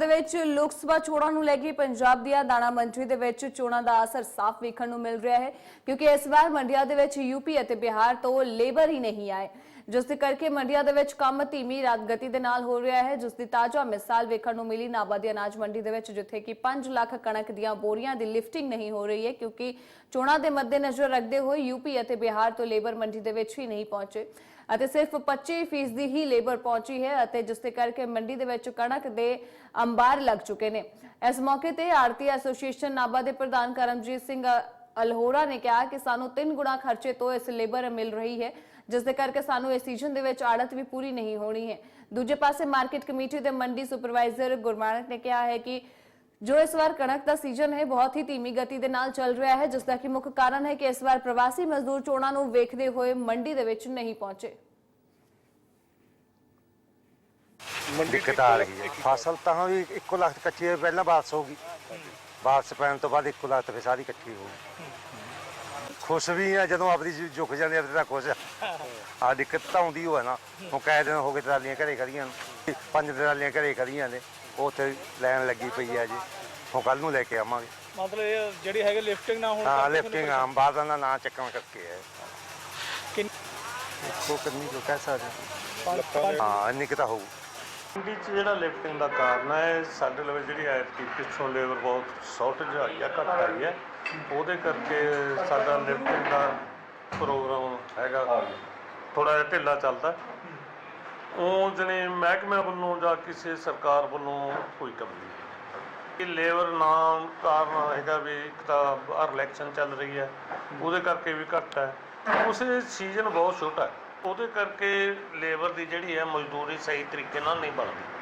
ਦੇ ਵਿੱਚ ਲੋਕ ਸਭਾ ਚੋਣਾਂ ਨੂੰ ਲੈ ਕੇ ਪੰਜਾਬ ਦੀਆਂ ਦਾਣਾ ਮੰਡੀ ਦੇ ਵਿੱਚ ਚੋਣਾਂ ਦਾ ਅਸਰ ਸਾਫ਼ ਵੇਖਣ ਨੂੰ ਮਿਲ ਰਿਹਾ ਹੈ, ਕਿਉਂਕਿ ਇਸ ਵਾਰ ਮੰਡੀਆਂ ਦੇ ਵਿੱਚ ਯੂਪੀ ਅਤੇ ਬਿਹਾਰ ਤੋਂ ਲੇਬਰ ਹੀ ਨਹੀਂ ਆਏ। ਜਿਸ ਦੇ ਕਰਕੇ ਮੰਡੀਆਂ ਦੇ ਵਿੱਚ ਕੰਮ ਧੀਮੀ ਗਤੀ ਦੇ ਨਾਲ ਹੋ ਰਿਹਾ ਹੈ, ਜਿਸ ਦੀ ਤਾਜ਼ਾ ਮਿਸਾਲ ਵੇਖਣ ਨੂੰ ਮਿਲੀ ਨਾਭਾ ਦੀ ਅਨਾਜ ਮੰਡੀ ਦੇ ਵਿੱਚ, ਜਿੱਥੇ ਕਿ 5 ਲੱਖ ਕਣਕ ਦੀਆਂ ਬੋਰੀਆਂ ਦੀ ਲਿਫਟਿੰਗ ਨਹੀਂ ਹੋ ਰਹੀ ਹੈ, ਕਿਉਂਕਿ ਚੋਣਾਂ ਦੇ ਮੱਦੇਨਜ਼ਰ ਰੱਖਦੇ ਹੋਏ ਯੂਪੀ ਅਤੇ ਬਿਹਾਰ ਤੋਂ ਲੇਬਰ ਮੰਡੀ ਦੇ ਵਿੱਚ ਹੀ ਨਹੀਂ ਪਹੁੰਚੇ। ਅਤੇ ਸਿਰਫ 25% ਹੀ ਲੇਬਰ ਪਹੁੰਚੀ ਹੈ ਅਤੇ ਜਿਸ ਦੇ ਕਰਕੇ ਮੰਡੀ ਦੇ ਵਿੱਚ ਕਣਕ ਦੇ ਅੰਬਾਰ ਲੱਗ ਚੁੱਕੇ ਨੇ। ਇਸ ਮੌਕੇ ਤੇ ਆਰਤੀ ਐਸੋਸੀਏਸ਼ਨ ਨਾਭਾ ਦੇ ਪ੍ਰਧਾਨ ਕਰਮਜੀਤ ਸਿੰਘ ਅਲਹੋੜਾ ਨੇ ਕਿਹਾ ਕਿ ਸਾਨੂੰ ਤਿੰਨ ਗੁਣਾ ਖਰਚੇ ਤੋਂ ਇਸ ਲੇਬਰ ਮਿਲ ਰਹੀ ਹੈ, ਜਿਸ ਦੇ ਕਰਕੇ ਸਾਨੂੰ ਇਸ ਸੀਜ਼ਨ ਦੇ ਵਿੱਚ ਆੜਤ ਵੀ ਪੂਰੀ ਨਹੀਂ ਹੋਣੀ ਹੈ। ਦੂਜੇ ਪਾਸੇ ਮਾਰਕੀਟ ਕਮੇਟੀ ਦੇ ਮੰਡੀ ਸੁਪਰਵਾਈਜ਼ਰ ਗੁਰਮਾਨਕ ਨੇ ਕਿਹਾ ਹੈ ਕਿ ਜੋ ਇਸ ਵਾਰ ਕਣਕ ਦਾ ਸੀਜ਼ਨ ਹੈ, ਬਹੁਤ ਹੀ ਧੀਮੀ ਗਤੀ ਦੇ ਨਾਲ ਚੱਲ ਰਿਹਾ ਹੈ, ਜਿਸ ਦਾ ਕਿ ਮੁੱਖ ਕਾਰਨ ਹੈ ਕਿ ਇਸ ਵਾਰ ਪ੍ਰਵਾਸੀ ਮਜ਼ਦੂਰ ਚੋਣਾਂ ਨੂੰ ਵੇਖਦੇ ਹੋਏ ਮੰਡੀ ਦੇ ਵਿੱਚ ਨਹੀਂ ਪਹੁੰਚੇ। ਦਿੱਕਤ ਆ ਰਹੀ ਹੈ। ਫਸਲ ਤਾਂ ਵੀ 1 ਲੱਖ ਕੱਚੀ ਹੈ ਪਹਿਲਾਂ ਬਾਰਿਸ਼ ਹੋ ਗਈ। ਬਾਰਿਸ਼ ਪੈਣ ਤੋਂ ਬਾਅਦ 1 ਲੱਖ ਤੇ ਫਿਰ ਸਾਰੀ ਇਕੱਠੀ ਹੋ ਗਈ। ਖੁਸ਼ ਵੀ ਆ ਜਦੋਂ ਚੀਜ਼ ਝੁਕ ਜਾਂਦੀ ਆ ਤਾਂ ਖੁਸ਼ ਆ। ਆ ਦਿੱਕਤ ਤਾਂ ਆਉਂਦੀ ਹੋ ਹੈ ਨਾ। ਹੁਣ ਕਈ ਦਿਨ ਹੋ ਗਏ ਟਰਾਲੀਆਂ ਘਰੇ ਖੜੀਆਂ ਨੂੰ। ਪੰਜ ਟਰਾਲੀਆਂ ਘਰੇ ਖੜੀਆਂ ਨੇ। ਉੱਥੇ ਲੈਣ ਲੱਗੀ ਪਈ ਆ ਜੀ। ਹੁਣ ਕੱਲ ਨੂੰ ਲੈ ਕੇ ਆਵਾਂਗੇ। ਮਤਲਬ ਇਹ ਜਿਹੜੀ ਹੈਗੀ ਲਿਫਟਿੰਗ ਨਾ ਹੋਣ ਹਾਂ ਕਰਕੇ ਲਿਫਟਿੰਗ ਆਮ ਬਾਦਾਂ ਦਾ ਨਾਂ ਚੱਕਣ ਕਰਕੇ ਹੈ ਕਿੰਨ- ਦੇਖੋ ਕਿੰਨੀ ਕੁ ਕਹਿ ਸਕਦੇ ਪੰਜ- ਪੰਜ- ਹਾਂ ਇੰਨੀ ਕੁ ਤਾਂ ਹੋਊ। ਮੰਡੀ 'ਚ ਜਿਹੜਾ ਲਿਫਟਿੰਗ ਦਾ ਕਾਰਨ ਹੈ, ਸਾਡੇ ਲਵੇ ਜਿਹੜੀ ਐਤਕੀ ਪਿੱਛੋਂ ਲੇਬਰ ਬਹੁਤ ਸ਼ਾਰਟੇਜ ਆਈ ਹੈ ਘੱਟ ਆਈ ਹੈ ਉਹਦੇ ਕਰਕੇ ਸਾਡਾ ਲਿਫਟਿੰਗ ਦਾ ਪ੍ਰੋਗਰਾਮ ਹੈਗਾ ਥੋੜਾ ਜਿਹਾ ਢਿੱਲਾ ਚੱਲਦਾ। ਉਹ ਜਣੇ ਮਹਿਕਮੇ ਵੱਲੋਂ ਜਾਂ ਕਿਸੇ ਸਰਕਾਰ ਵੱਲੋਂ ਕੋਈ ਕਮੀ ਨਹੀਂ ਇਹ ਲੇਬਰ ਨਾ ਕਾਰਨ ਹੈਗਾ ਵੀ ਇੱਕ ਤਾਂ ਇਲੈਕਸ਼ਨ ਚੱਲ ਰਹੀ ਹੈ, ਉਹਦੇ ਕਰਕੇ ਵੀ ਘੱਟ ਹੈ। ਉਸੇ ਸੀਜ਼ਨ ਬਹੁਤ ਛੋਟਾ ਹੈ। ਉਹਦੇ ਕਰਕੇ ਲੇਬਰ ਦੀ ਜਿਹੜੀ ਹੈ ਮਜ਼ਦੂਰੀ ਸਹੀ ਤਰੀਕੇ ਨਾਲ ਨਹੀਂ ਬਣਦੀ।